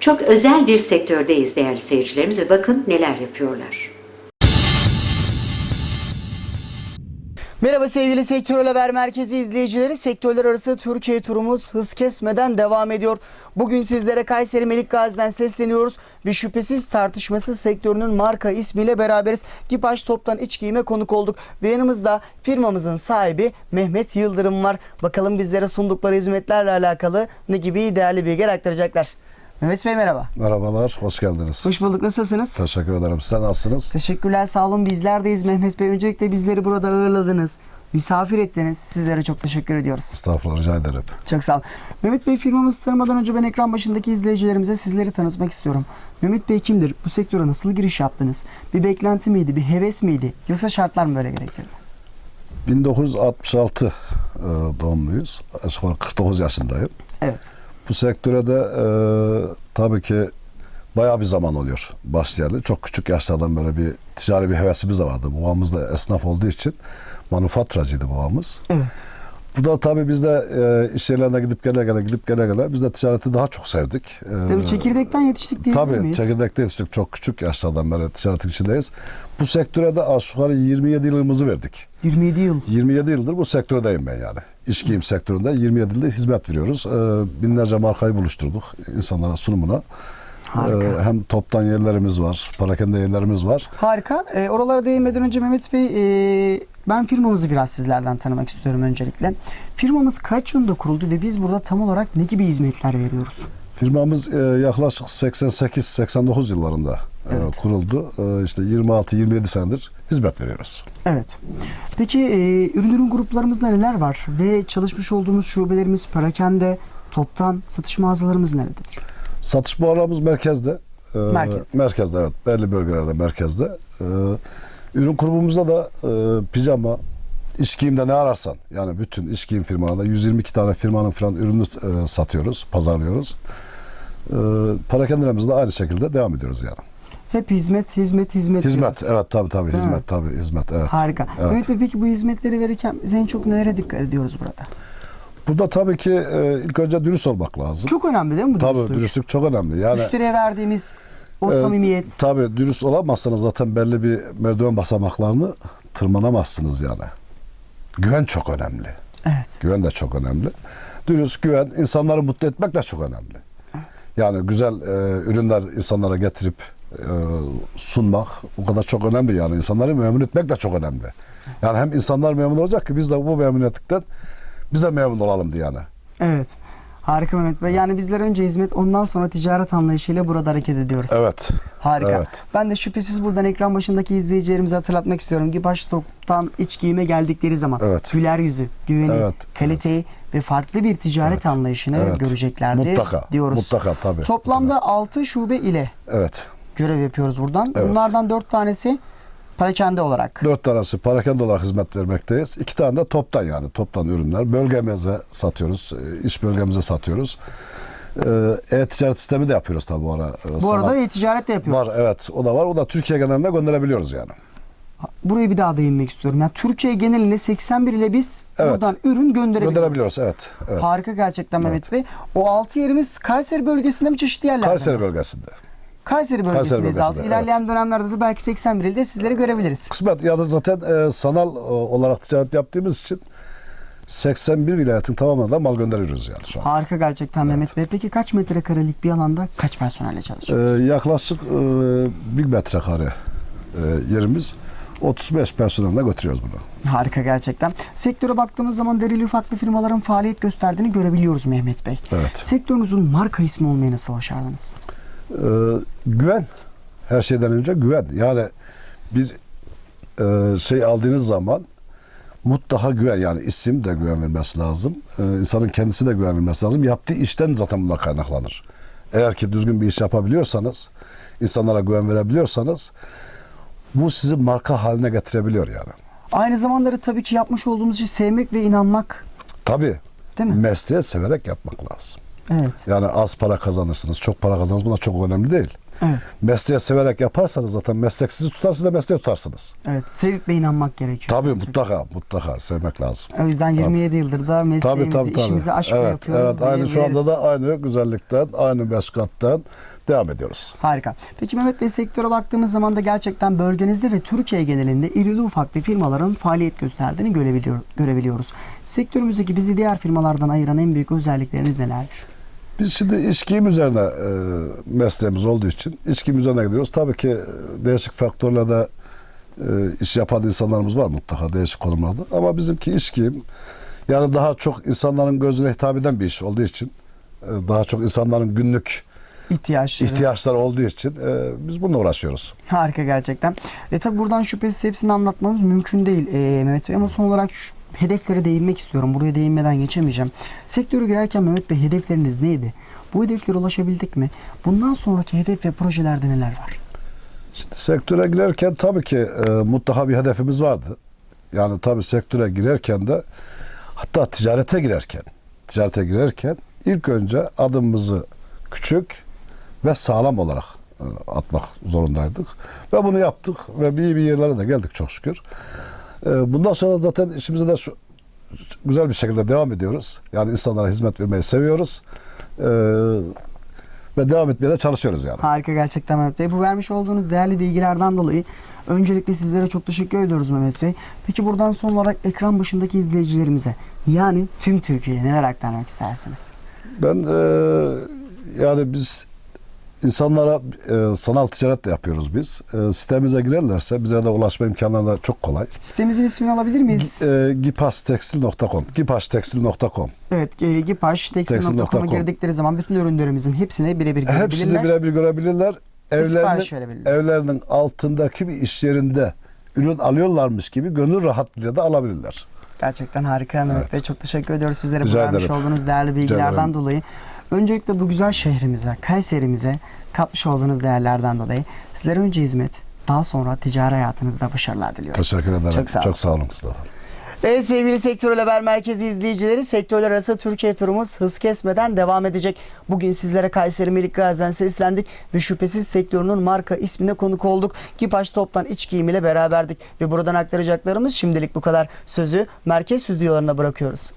Çok özel bir sektördeyiz değerli seyircilerimiz ve bakın neler yapıyorlar. Merhaba sevgili Sektör Haber Merkezi izleyicileri. Sektörler arası Türkiye turumuz hız kesmeden devam ediyor. Bugün sizlere Kayseri Melik Gazi'den sesleniyoruz ve şüphesiz tartışmasız sektörünün marka ismiyle beraberiz. Gipaş Top'tan iç giyime konuk olduk ve yanımızda firmamızın sahibi Mehmet Yıldırım var. Bakalım bizlere sundukları hizmetlerle alakalı ne gibi değerli bilgiler aktaracaklar. Mehmet Bey merhaba. Merhabalar, hoş geldiniz. Hoş bulduk. Nasılsınız? Teşekkür ederim. Sen nasılsınız? Teşekkürler sağ olun bizlerdeyiz Mehmet Bey. Öncelikle bizleri burada ağırladınız. Misafir ettiniz. Sizlere çok teşekkür ediyoruz. Estağfurullah, rica ederim. Çok sağ olun. Mehmet Bey firmamızı tanımadan önce ben ekran başındaki izleyicilerimize sizleri tanıtmak istiyorum. Mehmet Bey kimdir? Bu sektöre nasıl giriş yaptınız? Bir beklenti miydi? Bir heves miydi? Yoksa şartlar mı böyle gerektirdi? 1966 e, doğumluyuz. Aşağı yukarı 49 yaşındayım. Evet. Bu sektöre de e, tabii ki bayağı bir zaman oluyor başlayalı. Çok küçük yaşlardan böyle bir ticari bir hevesimiz de vardı. Babamız da esnaf olduğu için manufaturacıydı babamız. Evet. Bu da tabii biz de e, iş yerlerine gidip gele gele gidip gele gele biz de ticareti daha çok sevdik. E, Tabii çekirdekten yetiştik diyebilir Tabii miyiz? çekirdekte yetiştik. Çok küçük yaşlardan beri ticaretin içindeyiz. Bu sektöre de aşağı yukarı 27 yılımızı verdik. 27 yıl. 27 yıldır bu sektördeyim ben yani. İş giyim sektöründe 27 yıldır hizmet veriyoruz. Ee, binlerce markayı buluşturduk insanlara sunumuna. Harika. Ee, hem toptan yerlerimiz var, parakende yerlerimiz var. Harika. Ee, oralara değinmeden önce Mehmet Bey e, ben firmamızı biraz sizlerden tanımak istiyorum öncelikle. Firmamız kaç yılında kuruldu ve biz burada tam olarak ne gibi hizmetler veriyoruz? Firmamız e, yaklaşık 88-89 yıllarında e, Evet. kuruldu. E, işte 26-27 senedir hizmet veriyoruz. Evet. Peki e, ürün ürün gruplarımızda neler var ve çalışmış olduğumuz şubelerimiz perakende, toptan satış mağazalarımız nerededir? Satış buharlarımız merkezde. Ee, Merkezde. Merkezde evet. Belli bölgelerde merkezde. Ee, ürün grubumuzda da e, pijama, iş giyimde ne ararsan yani bütün iş giyim firmalarında 122 tane firmanın falan ürünü e, satıyoruz, pazarlıyoruz. Ee, parakendelerimiz de aynı şekilde devam ediyoruz yani. Hep hizmet, hizmet, hizmet. Hizmet, diyoruz. evet tabii tabii Değil mi? hizmet tabii hizmet evet. Harika. Evet. Mehmet Bey peki bu hizmetleri verirken biz en çok nelere dikkat ediyoruz burada? Burada tabii ki e, ilk önce dürüst olmak lazım. Çok önemli değil mi bu tabii dürüstlük? dürüstlük çok önemli. Yani Müşteriye verdiğimiz o Ee, samimiyet. Tabii dürüst olamazsanız zaten belli bir merdiven basamaklarını tırmanamazsınız yani. Güven çok önemli. Evet. Güven de çok önemli. Dürüst güven insanları mutlu etmek de çok önemli. Yani güzel e, ürünler insanlara getirip e, sunmak o kadar çok önemli yani. insanları memnun etmek de çok önemli. Yani hem insanlar memnun olacak ki biz de bu memnuniyetlikten biz de memnun olalım diye yani. Evet. Harika Mehmet Bey. Yani bizler önce hizmet ondan sonra ticaret anlayışıyla burada hareket ediyoruz. Evet. Harika. Evet. Ben de şüphesiz buradan ekran başındaki izleyicilerimize hatırlatmak istiyorum ki baş toptan iç giyime geldikleri zaman Evet. güler yüzü, güveni, Evet, kaliteyi ve farklı bir ticaret Evet, anlayışını evet. göreceklerdir Mutlaka, diyoruz. mutlaka, tabii, Toplamda 6 şube ile Evet. görev yapıyoruz buradan. Evet. Bunlardan 4 tanesi parakende olarak. Dört tanesi parakende olarak hizmet vermekteyiz. İki tane de toptan yani toptan ürünler. Bölgemize satıyoruz, e, iş bölgemize satıyoruz. Ee, E-ticaret sistemi de yapıyoruz tabii bu ara. Ee, Bu arada sanat- e-ticaret de yapıyoruz. var evet o da var. O da Türkiye geneline gönderebiliyoruz yani. Burayı bir daha değinmek istiyorum. Yani Türkiye genelinde 81 ile biz Evet. buradan ürün gönderebiliyoruz. Gönderebiliyoruz evet. evet. Harika gerçekten Mehmet Bey. O 6 yerimiz Kayseri bölgesinde mi çeşitli yerlerde? mi? Kayseri bölgesinde. Kayseri bölgesindeyiz. bölgesinde, altı. İlerleyen dönemlerde de belki 81 ilde sizleri görebiliriz. Kısmet ya da zaten e, sanal e, olarak ticaret yaptığımız için 81 vilayetin tamamına da mal gönderiyoruz yani şu an. Harika gerçekten Mehmet Bey. Peki kaç metrekarelik bir alanda kaç personelle çalışıyor? Ee, yaklaşık e, bir metrekare e, yerimiz 35 personelle götürüyoruz bunu. Harika gerçekten. Sektöre baktığımız zaman derili ufaklı firmaların faaliyet gösterdiğini görebiliyoruz Mehmet Bey. Evet. Sektörünüzün marka ismi olmayı nasıl başardınız? Ee, güven. Her şeyden önce güven. Yani bir e, şey aldığınız zaman mutlaka güven. Yani isim de güven vermesi lazım. Ee, insanın kendisi de güven vermesi lazım. Yaptığı işten zaten bunlar kaynaklanır. Eğer ki düzgün bir iş yapabiliyorsanız, insanlara güven verebiliyorsanız bu sizi marka haline getirebiliyor yani. Aynı zamanda da tabii ki yapmış olduğumuz işi sevmek ve inanmak. Tabii. Değil mi? Mesleği severek yapmak lazım. Evet. Yani az para kazanırsınız, çok para kazanırsınız. Bunlar çok önemli değil. Evet. Mesleği severek yaparsanız zaten meslek sizi tutar siz de mesleği tutarsınız. Evet, sevip ve inanmak gerekiyor. Tabii mutlaka mutlaka sevmek lazım. O yüzden 27 yıldır da Tabii mesleğimizi, tabii tabii. işimizi aşkla evet, yapıyoruz. Evet, aynı şu anda da aynı güzellikten, aynı meşgulden devam ediyoruz. Harika. Peki Mehmet Bey sektöre baktığımız zaman da gerçekten bölgenizde ve Türkiye genelinde irili ufaklı firmaların faaliyet gösterdiğini görebiliyor, görebiliyoruz. Sektörümüzdeki bizi diğer firmalardan ayıran en büyük özellikleriniz nelerdir? Biz şimdi içkiyim üzerine e, mesleğimiz olduğu için içkiyim üzerine gidiyoruz. Tabii ki e, değişik faktörlerde e, iş yapan insanlarımız var mutlaka değişik konumlarda. Ama bizimki içkiyim. Yani daha çok insanların gözüne hitap eden bir iş olduğu için e, daha çok insanların günlük İhtiyaçları. ihtiyaçları olduğu için e, biz bununla uğraşıyoruz. Harika gerçekten. E tabi buradan şüphesiz hepsini anlatmamız mümkün değil e, Mehmet Bey ama son olarak şu hedeflere değinmek istiyorum. Buraya değinmeden geçemeyeceğim. Sektöre girerken Mehmet Bey hedefleriniz neydi? Bu hedeflere ulaşabildik mi? Bundan sonraki hedef ve projelerde neler var? İşte sektöre girerken tabii ki e, mutlaka bir hedefimiz vardı. Yani tabii sektöre girerken de hatta ticarete girerken ticarete girerken ilk önce adımımızı küçük ve sağlam olarak e, atmak zorundaydık. Ve bunu yaptık ve bir bir yerlere de geldik çok şükür. E, bundan sonra zaten işimize de şu, güzel bir şekilde devam ediyoruz. Yani insanlara hizmet vermeyi seviyoruz. E, ve devam etmeye de çalışıyoruz yani. Harika gerçekten Mehmet Bey. Bu vermiş olduğunuz değerli bilgilerden dolayı öncelikle sizlere çok teşekkür ediyoruz Mehmet Bey. Peki buradan son olarak ekran başındaki izleyicilerimize yani tüm Türkiye'ye neler aktarmak istersiniz? Ben e, yani biz insanlara e, sanal ticaret de yapıyoruz biz. E, sitemize girerlerse bize de ulaşma imkanları da çok kolay. Sitemizin ismini alabilir miyiz? E, gipastekstil.com gipastekstil.com Evet, e, gipaş.tekstil.com'a Tekstil.com. girdikleri zaman bütün ürünlerimizin hepsini birebir Hepsini görebilirler. birebir görebilirler. sipariş Evlerinin, verebilirler. evlerinin altındaki bir iş yerinde ürün alıyorlarmış gibi gönül rahatlığıyla da alabilirler. Gerçekten harika Mehmet. Bey. Çok teşekkür ediyoruz sizlere bu Rica vermiş ederim. olduğunuz değerli Rica bilgilerden ederim. dolayı. Öncelikle bu güzel şehrimize, Kayserimize katmış olduğunuz değerlerden dolayı sizlere önce hizmet, daha sonra ticari hayatınızda başarılar diliyoruz. Teşekkür ederim. Çok sağ olun. Çok sağ olun Mustafa. Evet sevgili Sektör Haber Merkezi izleyicileri sektörler arası Türkiye turumuz hız kesmeden devam edecek. Bugün sizlere Kayseri Melik Gazi'den seslendik ve şüphesiz sektörünün marka ismine konuk olduk. Kipaş Top'tan iç giyim ile beraberdik ve buradan aktaracaklarımız şimdilik bu kadar. Sözü merkez stüdyolarına bırakıyoruz.